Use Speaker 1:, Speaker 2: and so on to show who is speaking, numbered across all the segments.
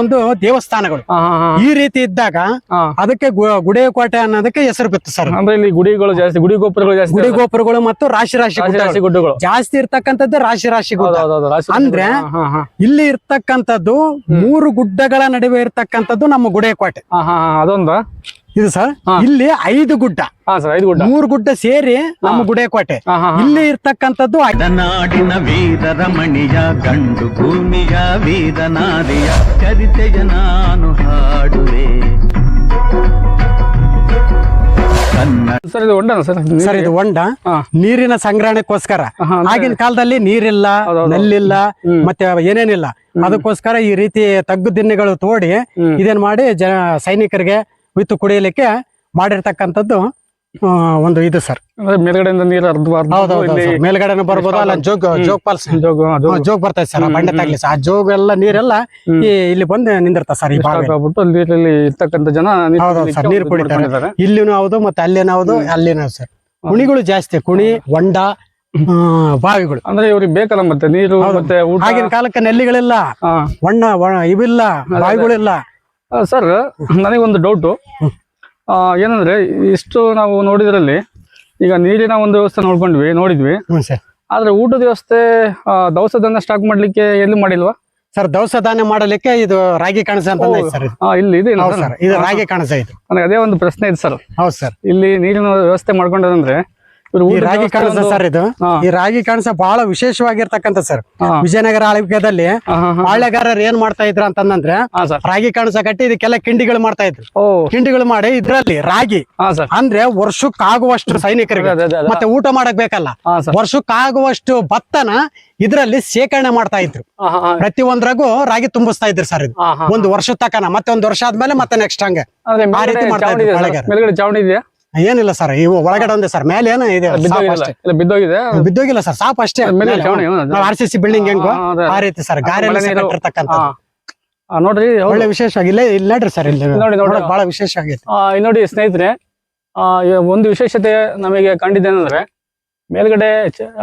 Speaker 1: ಒಂದು ದೇವಸ್ಥಾನಗಳು. ಈ ರೀತಿ ಇದ್ದಾಗ ಅದಕ್ಕೆ ಗುಡಿ ಗುಡಿಯ ಕೋಟೆ ಅನ್ನೋದಕ್ಕೆ ಹೆಸರು ಬಿತ್ತು ಸರ್.
Speaker 2: ಅಂದ್ರೆ ಇಲ್ಲಿ ಗುಡಿಗಳು ಜಾಸ್ತಿ ಗುಡಿ ಗೋಪುರಗಳು ಜಾಸ್ತಿ
Speaker 1: ಗುಡಿ ಗೋಪುರಗಳು ಮತ್ತು ರಾಶಿ ರಾಶಿ ಗುಡ್ಡಗಳು. ಜಾಸ್ತಿ ಇರ್ತಕ್ಕಂಥದ್ದು ರಾಶಿ ರಾಶಿ ಗುಡ್ಡ. ಅಂದ್ರೆ ಇಲ್ಲಿ ಇರ್ತಕ್ಕಂಥದ್ದು ಮೂರು ಗುಡ್ಡಗಳ ನಡುವೆ ಇರ್ತಕ್ಕಂಥದ್ದು ನಮ್ಮ ಗುಡಿ ಕೋಟೆ.
Speaker 2: ಅದೊಂದ?
Speaker 1: ಇದು ಸರ್ ಇಲ್ಲಿ ಐದು ಗುಡ್ಡ.
Speaker 2: ಹಾ ಸರ್ ಐದು ಗುಡ್ಡ.
Speaker 1: ಮೂರು ಗುಡ್ಡ ಸೇರಿ ನಮ್ಮ ಗುಡೆ ಕೋಟೆ. ಇಲ್ಲಿ ಇರ್ತಕ್ಕಂಥದ್ದು ನಾಡಿನ
Speaker 3: ನಾಡಿನ ವೀರರಮಣಿಯ ಗಂಡು ಭೂಮಿಯ ವೀರನಾರಿಯ ಚರಿತೆಯ ನಾನು ಹಾಡುವೆ.
Speaker 2: ಸರ್ ಇದು ಒಂಡನ ಸರ್
Speaker 1: ಸರ್ ಇದು ಹೊಂಡ. ನೀರಿನ ಸಂಗ್ರಹಣೆಗೋಸ್ಕರ. ಆಗಿನ ಕಾಲದಲ್ಲಿ ನೀರಿಲ್ಲ. ನೆಲ್ಲಿಲ್ಲ. ಮತ್ತೆ ಏನೇನಿಲ್ಲ. ಅದಕ್ಕೋಸ್ಕರ ಈ ರೀತಿ ತಗ್ಗು ದಿನ್ನೆಗಳು ತೋಡಿ. ಇದೇನ್ ಮಾಡಿ ಜನ ಸೈನಿಕರಿಗೆ ವಿತ್ತು ಕುಡಿಯಲಿಕ್ಕೆ ಮಾಡಿರ್ತಕ್ಕಂಥದ್ದು ಒಂದು ಇದು ಸರ್.
Speaker 2: ಅಂದ್ರೆ ಮೇಲ್ಗಡೆಯಿಂದ ನೀರು ಹರಿದಬಾರ್ದು
Speaker 1: ಮೇಲ್ಗಡೆ
Speaker 2: ಇಲ್ಲಿ
Speaker 1: ಮೇಲ್ಗಡೆನೂ ಬರ್ಬೋದು ಅಲ್ಲ ಜೋಗ್ ಜೋಗ್ ಫಾಲ್ಸ್
Speaker 2: ಜೋಗ
Speaker 1: ಜೋಗ್. ಬರ್ತೈತೆ ಸರ್ ಬಂಡೆ ತಾಗ್ಲಿ ಆ ಜೋಗ್ ಎಲ್ಲ ನೀರೆಲ್ಲ ಈ ಇಲ್ಲಿ ಬಂದು ನಿಂದಿರ್ತ ಸರ್ ಈ
Speaker 2: ಆಗ್ಬಿಟ್ಟು ನೀರಲ್ಲಿ ಇರ್ತಕ್ಕಂಥ ಜನ
Speaker 1: ಸರ್ ನೀರು ಕುಡಿತಾರೆ. ಇಲ್ಲಿನೂ ಹೌದು ಮತ್ತೆ ಅಲ್ಲಿನ ಹೌದು ಅಲ್ಲಿನ ಸರ್. ಕುಣಿಗಳು ಜಾಸ್ತಿ ಕುಣಿ ಹೊಂಡ ಬಾವಿಗಳು.
Speaker 2: ಅಂದ್ರೆ ಇವ್ರಿಗೆ ಬೇಕಲ್ಲ ಮತ್ತೆ ನೀರು ಮತ್ತೆ
Speaker 1: ಆಗಿನ ಕಾಲಕ್ಕೆ ನೆಲ್ಲಿಗಳಿಲ್ಲ
Speaker 2: ವಣ್ಣ
Speaker 1: ಹೊಣ್ಣ ಇವಿಲ್ಲ ಬಾವಿಗಳಿಲ್ಲ.
Speaker 2: ಸರ್ ನನಗೊಂದು ಡೌಟು. ಏನಂದ್ರೆ ಇಷ್ಟು ನಾವು ನೋಡಿದ್ರಲ್ಲಿ ಈಗ ನೀರಿನ ಒಂದು ವ್ಯವಸ್ಥೆ ನೋಡ್ಕೊಂಡ್ವಿ ನೋಡಿದ್ವಿ. ಆದ್ರೆ ಊಟದ ವ್ಯವಸ್ಥೆ ದವಸ ಧಾನ್ಯ ಸ್ಟಾಕ್ ಮಾಡ್ಲಿಕ್ಕೆ ಎಲ್ಲಿ ಮಾಡಿಲ್ವಾ?
Speaker 1: ಸರ್ ದವಸ ಧಾನ್ಯ ಮಾಡಲಿಕ್ಕೆ ಇದು ರಾಗಿ ಕಣಸ ಅಂತ ಸರ್.
Speaker 2: ಇಲ್ಲಿ ಇದೆ
Speaker 1: ರಾಗಿ ಕಣಸ ಇದೆ.
Speaker 2: ನನಗೆ ಅದೇ ಒಂದು ಪ್ರಶ್ನೆ ಇದೆ ಸರ್.
Speaker 1: ಹೌದು ಸರ್.
Speaker 2: ಇಲ್ಲಿ ನೀರಿನ ವ್ಯವಸ್ಥೆ ಮಾಡ್ಕೊಂಡ್ರೆ
Speaker 1: ಈ ರಾಗಿ ಕಾಣಿಸ ಸರ್ ಇದು? ಈ ರಾಗಿ ಕಣಸ ಬಹಳ ವಿಶೇಷವಾಗಿರ್ತಕ್ಕಂಥ ಸರ್. ವಿಜಯನಗರ ಆಳ್ವಿಕೆದಲ್ಲಿ. ಪಾಳ್ಯಗಾರರು ಏನ್ ಮಾಡ್ತಾ ಇದ್ರ ಅಂತಂದ್ರೆ ರಾಗಿ ಕಣಸ ಕಟ್ಟಿ ಇದಕ್ಕೆಲ್ಲ ಕಿಂಡಿಗಳು ಮಾಡ್ತಾ ಇದ್ರು. ಕಿಂಡಿಗಳು ಮಾಡಿ ಇದ್ರಲ್ಲಿ ರಾಗಿ. ಅಂದ್ರೆ ವರ್ಷಕ್ಕಾಗುವಷ್ಟು ಸೈನಿಕರಿಗೆ. ಮತ್ತೆ ಊಟ ಮಾಡಕ್ ಬೇಕಲ್ಲ. ವರ್ಷಕ್ಕಾಗುವಷ್ಟು ಭತ್ತನ ಇದ್ರಲ್ಲಿ ಶೇಖರಣೆ ಮಾಡ್ತಾ ಇದ್ರು. ಪ್ರತಿ ಒಂದ್ರಾಗೂ ರಾಗಿ ತುಂಬಿಸ್ತಾ ಇದ್ರು ಸರ್ ಇದು. ಒಂದು ವರ್ಷದ ತಕನ ಮತ್ತೆ ಒಂದ್ ವರ್ಷ ಆದ್ಮೇಲೆ ಮತ್ತೆ ನೆಕ್ಸ್ಟ್ ಹಂಗೆ. ಆ ರೀತಿ ಮಾಡ್ತಾ ಇದ್ರು
Speaker 2: ಚಾವಣಿ ಇದೆಯಾ?
Speaker 1: ಏನಿಲ್ಲ ಸರ್ ಇವು ಒಳಗಡೆ ಒಂದೇ ಸರ್ ಮೇಲೆ ಏನೋ ಇದೆ
Speaker 2: ಬಿದ್ದೋಗಿದೆ.
Speaker 1: ಬಿದ್ದೋಗಿಲ್ಲ ಸರ್ ಸಾಪ್ ಅಷ್ಟೇ? ಆರ್ ಸಿ ಸಿ ಬಿಲ್ಡಿಂಗ್ ಹೆಂಗು ಆ ರೀತಿ ಸರ್ ಗಾರೆ
Speaker 2: ಮಳೆ ನೀರು- ಆ, ನೋಡ್ರಿ
Speaker 1: ಒಳ್ಳೆ ವಿಶೇಷ ಆಗಿಲ್ಲ ಇಲ್ಲಿ ನೋಡ್ರಿ ಸರ್ ಇಲ್ಲಿ
Speaker 2: ನೋಡಿ, ನೋಡಿ.
Speaker 1: ಬಹಳ ವಿಶೇಷ ಆಗೈತೆ.
Speaker 2: ಆ, ಇಲ್ಲಿ ನೋಡಿ ಸ್ನೇಹಿತರೆ ಆ, ಒಂದು ವಿಶೇಷತೆ ನಮಗೆ ಕಂಡಿದ್ದೇನೆಂದ್ರೆ ಮೇಲ್ಗಡೆ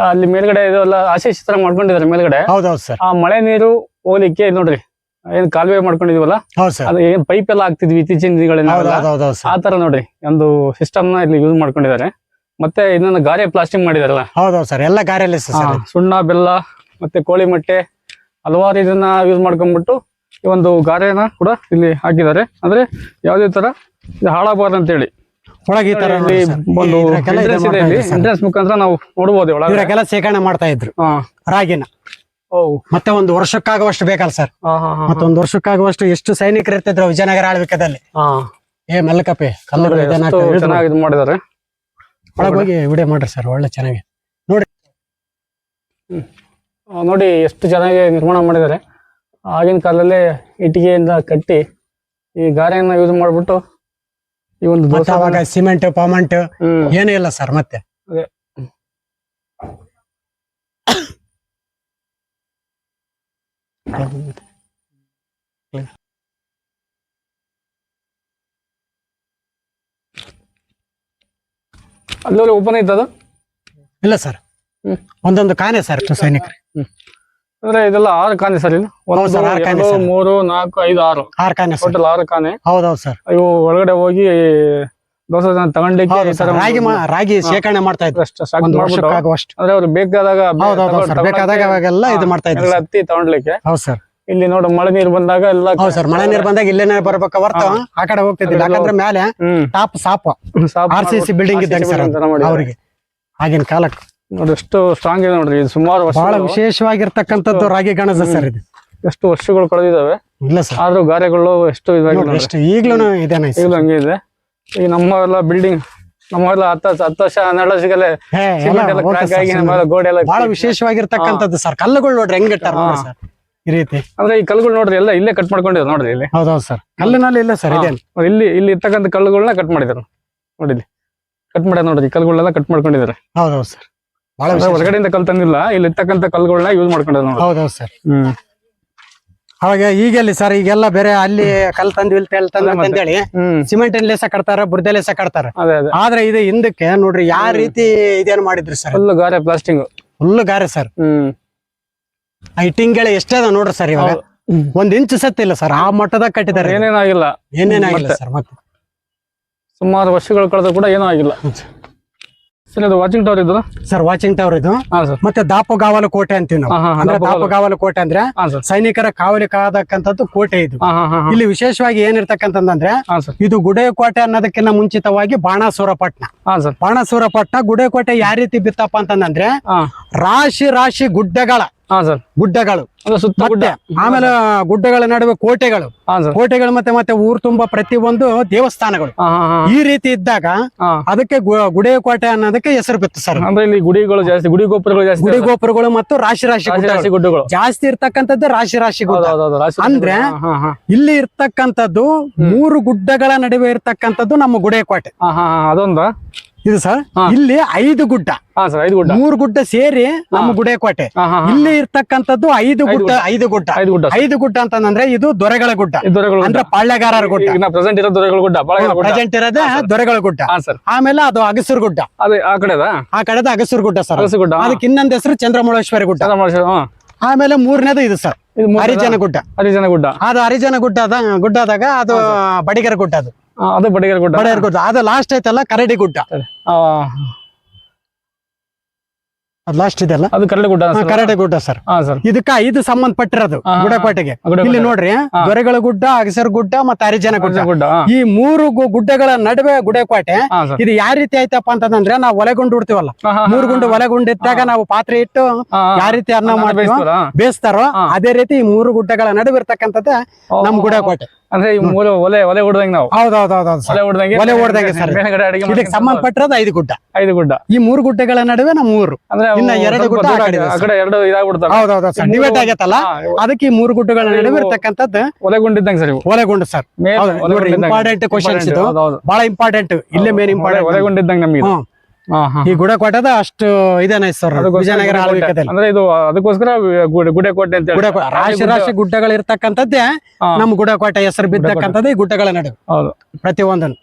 Speaker 2: ಅಲ್ಲಿ ಮೇಲ್ಗಡೆ ಇದೆಲ್ಲ ಆಶೆ ಚಿತ್ರ ಮಾಡ್ಕೊಂಡಿದ್ದಾರೆ ಮೇಲ್ಗಡೆ.
Speaker 1: ಹೌದೌದು ಸರ್
Speaker 2: ಆ ಮಳೆ ನೀರು ಹೋಗ್ಲಿಕ್ಕೆ ನೋಡ್ರಿ. ಏನ್ ಕಾಲುವೆ ಮಾಡ್ಕೊಂಡಿದೀವಲ್ಲ?
Speaker 1: ಹೌದು ಸರ್.
Speaker 2: ಅದು ಏನ್ ಪೈಪ್ ಎಲ್ಲ ಹಾಕ್ತಿದ್ವಿ ಇತ್ತೀಚಿನ ದಿನಗಳಲ್ಲಿ
Speaker 1: ಹೌದು ಹೌದು ಹೌದು
Speaker 2: ಆ
Speaker 1: ಸರ್
Speaker 2: ತರ ನೋಡ್ರಿ ಒಂದು ಸಿಸ್ಟಮ್ನ ಇಲ್ಲಿ ಯೂಸ್ ಮಾಡ್ಕೊಂಡಿದ್ದಾರೆ. ಮತ್ತೆ ಇನ್ನೊಂದು ಗಾರೆ ಪ್ಲಾಸ್ಟಿಕ್ ಮಾಡಿದಾರಲ್ಲ?
Speaker 1: ಹೌದು ಸರ್. ಎಲ್ಲ ಗಾರೆಯಲ್ಲಿ
Speaker 2: ಸುಣ್ಣ ಬೆಲ್ಲ ಮತ್ತೆ ಕೋಳಿ ಮೊಟ್ಟೆ ಹಲವಾರು ಇದನ್ನ ಯೂಸ್ ಮಾಡ್ಕೊಂಡ್ಬಿಟ್ಟು ಈ ಒಂದು ಗಾರೆನ ಕೂಡ ಇಲ್ಲಿ ಹಾಕಿದ್ದಾರೆ. ಅಂದ್ರೆ ಯಾವುದೇ ತರ ಇದು ಹಾಳಾಗಬಾರ್ದು ಅಂತೇಳಿ.
Speaker 1: ಒಳಗೆ ಈ ತರ
Speaker 2: ಇಲ್ಲಿ
Speaker 1: ನೋಡಿ ಸರ್.
Speaker 2: ಒಂದು
Speaker 1: ಇದ್ರಾಗೆಲ್ಲ ಇದು
Speaker 2: ಎಂಟ್ರೆನ್ಸ್ ಇದೆ
Speaker 1: ಮಾಡ್ತಾ
Speaker 2: ಇಲ್ಲಿ
Speaker 1: ಇದ್ರು ಸರ್.
Speaker 2: ಎಂಟ್ರೆನ್ಸ್ ಮುಖಾಂತರ ನಾವು ನೋಡಬಹುದು ಒಳಗಡೆ.
Speaker 1: ಮಾಡ್ತಾ ಇದ್ರು.
Speaker 2: ಹಾ.
Speaker 1: ರಾಗಿನ. ಮತ್ತೆ ಒಂದು ವರ್ಷಕ್ಕಾಗುವಷ್ಟು ಬೇಕಲ್ಲ ಸರ್. ಮತ್ತೆ ಒಂದು ವರ್ಷಕ್ಕಾಗುವಷ್ಟು ಎಷ್ಟು ಸೈನಿಕರು ಇರ್ತಿದ್ರು ವಿಜಯನಗರ ಆಳ್ವಿಕದಲ್ಲಿ? ಏ ಮಲ್ಲಕಪ್ಪೆ ಕಲ್ಲರು.
Speaker 2: ಚೆನ್ನಾಗಿ ಮಾಡಿದ್ದಾರೆ
Speaker 1: ಒಳಗೆ ಹೋಗಿ ವಿಡಿಯೋ ಮಾಡ್ರಿ ಸರ್ ಒಳ್ಳೆ ಚೆನ್ನಾಗಿ.
Speaker 2: ನೋಡಿ. ನೋಡಿ ಎಷ್ಟು ಚೆನ್ನಾಗಿ ನಿರ್ಮಾಣ ಮಾಡಿದ್ದಾರೆ ಆಗಿನ ಕಾಲದಲ್ಲೇ ಇಟ್ಟಿಗೆಯಿಂದ ಕಟ್ಟಿ ಈ ಗಾರೆಯನ್ನ ಯೂಸ್ ಮಾಡ್ಬಿಟ್ಟು ಈ ಒಂದು
Speaker 1: ಸಿಮೆಂಟ್ ಪಮೆಂಟ್ ಏನೂ ಇಲ್ಲ ಸರ್ ಮತ್ತೆ.
Speaker 2: ಅಲ್ಲಲ್ಲಿ ಓಪನ್ ಐತದ
Speaker 1: ಇಲ್ಲ ಸರ್.
Speaker 2: ಹ್ಮ್.
Speaker 1: ಒಂದೊಂದು ಕಾನೆ ಸರ್ ಸೈನಿಕರು
Speaker 2: ಅಂದ್ರೆ ಇದೆಲ್ಲ ಆರು ಕಾನೆ ಸರ್ ಇದು ಒಂದು
Speaker 1: ಸರ್, ಆರು ಕಾನೆ
Speaker 2: ಎರಡು
Speaker 1: ಸರ್.
Speaker 2: ಮೂರು ನಾಲ್ಕು ಐದು ಆರು.
Speaker 1: R ಕಾನೆ sir.
Speaker 2: ಟೋಟಲ್ ಆರು ಕಾನೆ
Speaker 1: ಹೌದೌದು ಸರ್.
Speaker 2: ಇವು ಒಳಗಡೆ ಹೋಗಿ ದೋಸೆ ತಗೊಂಡಿಕ್ಕೆ
Speaker 1: ಹೌದು ಸರ್ ರಾಗಿ ಮಾ- ರಾಗಿ ಶೇಖರಣೆ ಮಾಡ್ತಾ ಇದ್ರು.
Speaker 2: ಅಷ್ಟು ಸಾಕು
Speaker 1: ಒಂದು
Speaker 2: ಮಾಡ್ಬಿಟ್ಟು.
Speaker 1: ವರ್ಷಕ್ಕಾಗುವಷ್ಟು
Speaker 2: ಅಂದ್ರೆ ಅವ್ರು ಬೇಕಾದಾಗ ಬೇ-
Speaker 1: ಸರ್ ಬೇಕಾದಾಗ ಅವಾಗೆಲ್ಲ ಇದು ಮಾಡ್ತಾ ಇದ್ರು
Speaker 2: ಎಲ್ಲ
Speaker 1: ಸರ್.
Speaker 2: ಹತ್ತಿ ತಗೊಂಡ್ಲಿಕ್ಕೆ.
Speaker 1: ಹೌದು ಸರ್.
Speaker 2: ಇಲ್ಲಿ ನೋಡು ಮಳೆ ನೀರು ಬಂದಾಗ ಎಲ್ಲ
Speaker 1: ಹೌದು ಸರ್ ಮಳೆ ನೀರು ಬಂದಾಗ ಇಲ್ಲೇನೆ ಬರ್ಬೇಕು ಬರ್ತಾವ ಆ ಕಡೆ ಹೋಗ್ತಿದ್ದಿಲ್ಲ. ಯಾಕಂದ್ರೆ ಮೇಲೆ
Speaker 2: ಹ್ಮ್.
Speaker 1: ಟಾಪ್ ಸಾಪ್.
Speaker 2: ಸಾಪ್
Speaker 1: R C C building
Speaker 2: RCC
Speaker 1: ಇದ್ದಂಗೆ ಸರ್
Speaker 2: building ತರ ಮಾಡಿದ್ದಾರೆ.
Speaker 1: ಅವರಿಗೆ. ಆಗಿನ ಕಾಲಕ್ಕೆ.
Speaker 2: ನೋಡಿ ಎಷ್ಟು ಸ್ಟ್ರಾಂಗ್ ಇದೆ ನೋಡ್ರಿ ಇದು ಸುಮಾರು ವರ್ಷ
Speaker 1: ಬಹಳ ವಿಶೇಷವಾಗಿರ್ತಕ್ಕಂಥದ್ದು ರಾಗಿ ಗಣಜ ಸರ್ ಇದು.
Speaker 2: ಎಷ್ಟು ವರ್ಷಗಳು ಕಳೆದಿದ್ದಾವೆ?
Speaker 1: ಇಲ್ಲ ಸರ್.
Speaker 2: ಆದ್ರೂ ಗಾರೆಗಳು ಎಷ್ಟು ಇದಾಗಿ
Speaker 1: ನೋಡ್ರಿ ಎಷ್ಟು ಈಗ್ಲೂ ಇದೇನ
Speaker 2: ಈಗಲೂ ಹಂಗೆ ಇದೆ. ಈಗ ನಮ್ಮೆಲ್ಲ ಬಿಲ್ಡಿಂಗ್ ನಮ್ಮೆಲ್ಲ ಹತ್ತು ಹತ್ತು ವರ್ಷ ಹನ್ನೆರಡು ವರ್ಷಗಲ್ಲೇ ಸಿಮೆಂಟ್ ಎಲ್ಲ ಕ್ರಾಕ್ ಆಗಿ ನಮ್ಮೆಲ್ಲ ಗೋಡೆ ಎಲ್ಲ
Speaker 1: ಬಹಳ ವಿಶೇಷವಾಗಿರ್ತಕ್ಕಂಥದ್ದು ಸರ್. ಕಲ್ಲುಗಳು ನೋಡ್ರಿ ಹೆಂಗ್ ಇಟ್ಟಾರ ನೋಡಿ ಸರ್. ಈ ರೀತಿ.
Speaker 2: ಅಂದ್ರೆ ಈ ಕಲ್ಲುಗಳು ನೋಡ್ರಿ ಎಲ್ಲ ಇಲ್ಲೇ ಕಟ್ ಮಾಡ್ಕೊಂಡಿದ್ರು ನೋಡ್ರಿ ಇಲ್ಲಿ.
Speaker 1: ಹೌದೌದು ಸರ್. ಕಲ್ಲಿನಲ್ಲಿ ಇಲ್ಲ ಸರ್
Speaker 2: ಇದೆ ಇಲ್ಲಿ ಇಲ್ಲಿ ಇರ್ತಕ್ಕಂಥ ಕಲ್ಲುಗಳನ್ನ ಕಟ್ ಮಾಡಿದ್ರು. ನೋಡಿ ಇಲ್ಲಿ. ಕಟ್ ಮಾಡ್ಯಾರ ನೋಡ್ರಿ ಈ ಕಲ್ಲುಗಳನ್ನೆಲ್ಲ ಕಟ್ ಮಾಡ್ಕೊಂಡಿದ್ದಾರೆ.
Speaker 1: ಹೌದೌದು ಸರ್. ಬಹಳ
Speaker 2: ಅಂದ್ರೆ
Speaker 1: ವಿಶೇಷ.
Speaker 2: ಹೊರಗಡೆಯಿಂದ ಕಲ್ ತಂದಿಲ್ಲ ಇಲ್ಲಿ ಇರ್ತಕ್ಕಂಥ ಕಲ್ಲುಗಳನ್ನ ಯೂಸ್ ಮಾಡ್ಕೊಂಡಿದ್ದಾರೆ ನೋಡಿ
Speaker 1: ಹೌದೌದು ಸರ್.
Speaker 2: ಹ್ಮ್.
Speaker 1: ಅವಾಗ ಈಗೆಲ್ಲಿ ಸರ್ ಈಗೆಲ್ಲ ಬೇರೆ ಅಲ್ಲಿ ಕಲ್ ತಂದ್ ಇಲ್ಲಿ ತೆಲ್ ತಂದ್ವಿ ಅಂತೇಳಿ ಸಿಮೆಂಟ್ ಲೇಸ ಕಟ್ತಾರ ಬುರ್ದೆ ಲೇಸ ಕಟ್ತಾರ. ಆದ್ರೆ ಇದು ಹಿಂದಕ್ಕೆ ನೋಡ್ರಿ ಯಾವ ರೀತಿ ಇದೇನ್ ಮಾಡಿದ್ರಿ ಸರ್
Speaker 2: ಫುಲ್ ಗಾರೆ ಪ್ಲಾಸ್ಟಿಂಗ್.
Speaker 1: ಫುಲ್ ಗಾರೆ ಸರ್ ಇಟ್ಟಿಂಗ್ಗಳು ಎಷ್ಟೇ ಅದ ನೋಡ್ರಿ ಸರ್ ಇವಾಗ. ಒಂದ್ ಇಂಚ್ ಸತ್ತ ಇಲ್ಲ ಸರ್ ಆ ಮಟ್ಟದಾಗ ಕಟ್ಟಿದ್ದಾರೆ
Speaker 2: ಏನೇನಾಗಿಲ್ಲ
Speaker 1: ಏನೇನಾಗಿಲ್ಲ ಸರ್ ಮತ್ತೆ.
Speaker 2: ಸುಮಾರು ವರ್ಷಗಳು ಕಳೆದ ಕೂಡ ಏನೂ ಆಗಿಲ್ಲ. ಸರ್ ಇದು ವಾಚಿಂಗ್ ಟವರ್ ಇದು
Speaker 1: ಸರ್ ವಾಚಿಂಗ್ ಟವರ್ ಇದು. ಮತ್ತೆ ದಾಪುಗಾವಲು ಕೋಟೆ ಅಂತೀವಿ ನಾವು. ಅಂದ್ರೆ
Speaker 2: ದಾಪುಗಾವಲು.
Speaker 1: ಕೋಟೆ ಅಂದ್ರೆ ಸೈನಿಕರ ಕಾವಲಿ ಕಾದಕ್ಕಂಥದ್ದು ಕೋಟೆ ಇದು. ಇಲ್ಲಿ ವಿಶೇಷವಾಗಿ ಏನಿರ್ತಕ್ಕಂತಂದ್ರೆ ಇದು ಗುಡೆ ಗುಡೇಕೋಟೆ ಅನ್ನೋದಕ್ಕಿಂತ ಮುಂಚಿತವಾಗಿ ಬಾಣಾಸುರಪಟ್ನ
Speaker 2: ಹಾ ಸರ್.
Speaker 1: ಗುಡೇ ಕೋಟೆ ಯಾವ ರೀತಿ ಬಿತ್ತಪ್ಪ ಅಂತಂದ್ರೆ ರಾಶಿ ರಾಶಿ ಗುಡ್ಡಗಳ
Speaker 2: ಹಾ ಸರ್.
Speaker 1: ಗುಡ್ಡಗಳು.
Speaker 2: ಅದು ಸುತ್ತ ಗುಡ್ಡ.
Speaker 1: ಆಮೇಲೆ ಗುಡ್ಡಗಳ ನಡುವೆ ಕೋಟೆಗಳು. ಕೋಟೆಗಳು ಮತ್ತೆ ಮತ್ತೆ ಊರ್ ತುಂಬಾ ಪ್ರತಿಯೊಂದು ದೇವಸ್ಥಾನಗಳು.
Speaker 2: ಹಾ ಹಾ ಹಾ.
Speaker 1: ಈ ರೀತಿ ಇದ್ದಾಗ ಅದಕ್ಕೆ ಗುಡೆ ಕೋಟೆ ಅನ್ನೋದಕ್ಕೆ ಹೆಸರು ಬಿತ್ತು ಸರ್.
Speaker 2: ಅಂದ್ರೆ ಇಲ್ಲಿ ಗುಡಿಗಳು ಜಾಸ್ತಿ ಗುಡಿ ಗೋಪುರಗಳು ಜಾಸ್ತಿ
Speaker 1: ಗುಡಿ ಗೋಪುರಗಳು ಮತ್ತು ರಾಶಿ ರಾಶಿ ಗುಡ್ಡಗಳು. ಜಾಸ್ತಿ ಇರ್ತಕ್ಕಂಥದ್ದು ರಾಶಿ ರಾಶಿ ಗುಡ್ಡ. ಅಂದ್ರೆ ಇಲ್ಲಿ ಇರ್ತಕ್ಕಂಥದ್ದು ಮೂರು ಗುಡ್ಡಗಳ ನಡುವೆ ಇರ್ತಕ್ಕಂಥದ್ದು ನಮ್ಮ
Speaker 2: ಗುಡೆ ಕೋಟೆ. ಅದೊಂದ?
Speaker 1: ಇದು ಸರ್ ಇಲ್ಲಿ ಐದು ಗುಡ್ಡ.
Speaker 2: ಹಾ ಸರ್ ಐದು ಗುಡ್ಡ.
Speaker 1: ಮೂರು ಗುಡ್ಡ ಸೇರಿ ನಮ್ಮ ಗುಡೇಕೋಟೆ ಇಲ್ಲಿ ಇರ್ತಕ್ಕಂಥದ್ದು ಐದು ಗುಡ್ಡ ಐದು ಗುಡ್ಡ.
Speaker 2: ಐದು ಗುಡ್ಡ
Speaker 1: ಐದು ಗುಡ್ಡ ಅಂತಂದ್ರೆ ಇದು ದೊರೆಗಳ ಗುಡ್ಡ. ಅಂದ್ರೆ ಪಾಳ್ಯಗಾರರ ಗುಡ್ಡ.
Speaker 2: ಪ್ರೆಸೆಂಟ್ ಇರೋ ದೊರೆಗಳ ಗುಡ್ಡ
Speaker 1: ಪ್ರೆಸೆಂಟ್ ಇರೋದೇ ದೊರೆಗಳ ಗುಡ್ಡ. ಆಮೇಲೆ ಅದು ಅಗಸೂರ್ ಗುಡ್ಡ.
Speaker 2: ಆ ಕಡೆ
Speaker 1: ಆ ಕಡೆದ ಅಗಸೂರು ಗುಡ್ಡ ಸರ್
Speaker 2: ಗುಡ್ಡ.
Speaker 1: ಅದಕ್ಕೆ ಇನ್ನೊಂದ್ ಹೆಸರು ಚಂದ್ರಮೌಳೇಶ್ವರಿ ಗುಡ್ಡ. ಆಮೇಲೆ ಮೂರನೇದು ಇದು ಸರ್? ಹರಿಜನ ಗುಡ್ಡ.
Speaker 2: ಹರಿಜನ ಗುಡ್ಡ.
Speaker 1: ಅದು ಹರಿಜನ ಗುಡ್ಡ ಗುಡ್ಡದಾಗ ಅದು ಬಡಿಗರ ಗುಡ್ಡ ಅದು.
Speaker 2: ಅದು ಬಡಗೇರ್ ಗುಡ್ಡ.
Speaker 1: ಬಡಗೇರ್ ಗುಡ್ಡ. ಅದು ಲಾಸ್ಟ್ ಐತಲ್ಲ ಕರಡಿ ಗುಡ್ಡ. ಅದ್ ಲಾಸ್ಟ್ ಇದೆಲ್ಲ
Speaker 2: ಅದು ಕರಡಿ ಗುಡ್ಡ ಸರ್.
Speaker 1: ಕರಡಿ ಗುಡ್ಡ ಸರ್.
Speaker 2: ಸರ್.
Speaker 1: ಇದಕ್ಕ ಇದು ಸಂಬಂಧಪಟ್ಟಿರೋದು ಗುಡಕೋಟೆಗೆ ಇಲ್ಲಿ ನೋಡ್ರಿ ದೊರೆಗಳ ಗುಡ್ಡ ಅಗಸರ್ ಗುಡ್ಡ ಮತ್ತೆ ಹರಿಜನ ಗುಡ್ಡ.
Speaker 2: ಗುಡ್ಡ
Speaker 1: ಈ ಮೂರು ಗು- ಗುಡ್ಡಗಳ ನಡುವೆ ಗುಡಕೋಟೆ ಇದು ಯಾವ ರೀತಿ ಆಯ್ತಪ್ಪ ಅಂತಂದ್ರೆ ನಾವು ಒಲೆಗುಂಡು ಉಡ್ತೀವಲ್ಲ? ಮೂರು ಗುಂಡು ಒಲೆಗುಂಡು ಇದ್ದಾಗ ನಾವು ಪಾತ್ರೆ ಇಟ್ಟು. ಯಾವ ರೀತಿ ಅನ್ನ ಮಾಡ್ಬೇಕು
Speaker 2: ಬೇಯಿಸ್ತಾರೋ
Speaker 1: ಅದೇ ರೀತಿ ಈ ಮೂರು ಗುಡ್ಡಗಳ ನಡುವೆ ಇರ್ತಕ್ಕಂಥದ್ದೇ ನಮ್ ಗುಡಕೋಟೆ
Speaker 2: ಅಂದ್ರೆ ಈ ಮೂಲ ಒಲೆ ಒಲೆ ಹೊಡ್ದಂಗೆ ನಾವು.
Speaker 1: ಹೌದೌದೌದು
Speaker 2: ಒಲೆ ಹೊಡ್ದಂಗೆ
Speaker 1: ಒಲೆ ಹೊಡ್ದಂಗೆ ಸರ್.
Speaker 2: ಮೇಲ್ಗಡೆ ಅಡಿಗೆ
Speaker 1: ಇದಕ್ಕೆ ಸಂಬಂಧಪಟ್ಟಿರೋದು ಐದು ಗುಡ್ಡ.
Speaker 2: ಐದು ಗುಡ್ಡ.
Speaker 1: ಈ ಮೂರು ಗುಡ್ಡಗಳ ನಡುವೆ ನಮ್ಮ ಮೂರು
Speaker 2: ಅಂದ್ರೆ
Speaker 1: ಇನ್ನ ಎರಡು ಗುಡ್ಡ ಆ ಕಡೆ
Speaker 2: ಎರಡು ಇದಾಗ್ಬಿಡ್ತವೆ.
Speaker 1: ಹೌದೌದು ಸರ್. ಡಿವೈಡ್ ಆಗೈತಲ್ಲ ಅದಕ್ಕೆ ಈ ಮೂರು ಗುಡ್ಡಗಳ ನಡುವೆ ಇರ್ತಕ್ಕಂಥದ್ದು
Speaker 2: ಒಲೆಗೊಂಡಿದ್ದಂಗೆ ಸರ್
Speaker 1: ಒಲೆಗುಂಡು ಸರ್. ಇಂಪಾರ್ಟೆಂಟ್ ಕ್ವಶನ್ಸ್ ಇದು. ಬಹಳ ಇಂಪಾರ್ಟೆಂಟ್ ಇಲ್ಲೇ ಮೇನ್ ಇಂಪಾರ್ಟೆಂಟ್
Speaker 2: ಒಲೆಗೊಂಡಿದ್ದಂಗೆ ನಮಗೆ
Speaker 1: ಈ ಗುಡಕೋಟದ ಅಷ್ಟು ಇದೇನ ಸರ್ ವಿಜಯನಗರ
Speaker 2: ಗುಡ್ಡೆ ಅಂದ್ರೆ ಇದು ಅದಕ್ಕೋಸ್ಕರ ಗುಡೆ ಗುಡೆ ಕೋಟೆ ಅಂತ
Speaker 1: ರಾಶಿ ರಾಶಿ ಗುಡ್ಡಗಳು ಇರ್ತಕ್ಕಂಥದ್ದೇ
Speaker 2: ಹಾ.
Speaker 1: ನಮ್ಮ ಗುಡಕೋಟೆ ಹೆಸರು ಬಿದ್ದಕ್ಕಂಥದ್ದು ಈ ಗುಡ್ಡಗಳ ನಡುವೆ.
Speaker 2: ಹೌದು.
Speaker 1: ಪ್ರತಿಯೊಂದನ್ನು.